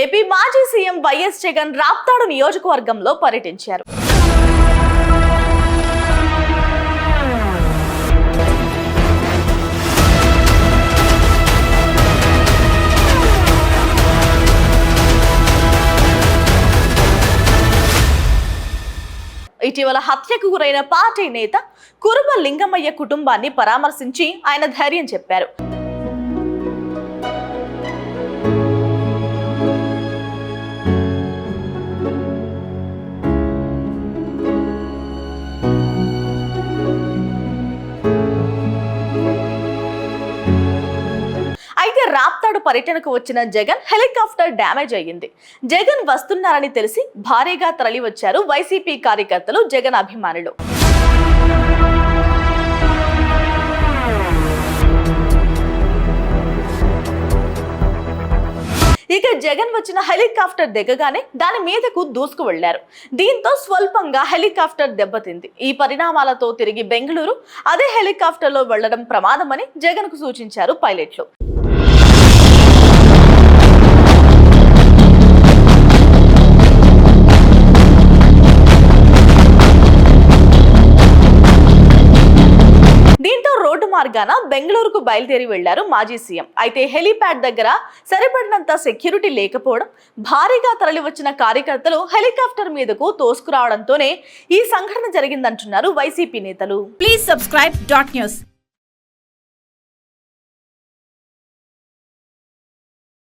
AP మాజీ CM YS Jagan Raptadu నియోజకవర్గంలో పర్యటించారు. ఇటీవల హత్యకు గురైన పార్టీ నేత కురుబ లింగమయ్య కుటుంబాన్ని పరామర్శించి ఆయన ధైర్యం చెప్పారు. అయితే రాప్తాడు పర్యటనకు వచ్చిన జగన్ హెలికాప్టర్ డ్యామేజ్ అయ్యింది. జగన్ వస్తున్నారని తెలిసి భారీగా తరలి వచ్చారు వైసీపీ కార్యకర్తలు జగన్ అభిమానులు. ఇక జగన్ వచ్చిన హెలికాప్టర్ దిగగానే దాని మీదకు దూసుకు వెళ్ళారు దీంతో స్వల్పంగా హెలికాప్టర్ దెబ్బతింది. ఈ పరిణామాలతో తిరిగి బెంగళూరు అదే హెలికాప్టర్లో వెళ్ళడం ప్రమాదమని జగన్కు సూచించారు పైలట్లు. మార్గాన బెంగళూరుకు బయలుదేరి వెళ్ళారు మాజీ సీఎం. అయితే హెలీప్యాడ్ దగ్గర సరిపడినంత సెక్యూరిటీ లేకపోవడం భారీగా తరలివచ్చిన కార్యకర్తలు హెలికాప్టర్ మీదకు తోసుకురావడంతోనే ఈ సంఘటన జరిగిందంటున్నారు వైసీపీ నేతలు. Please subscribe dot news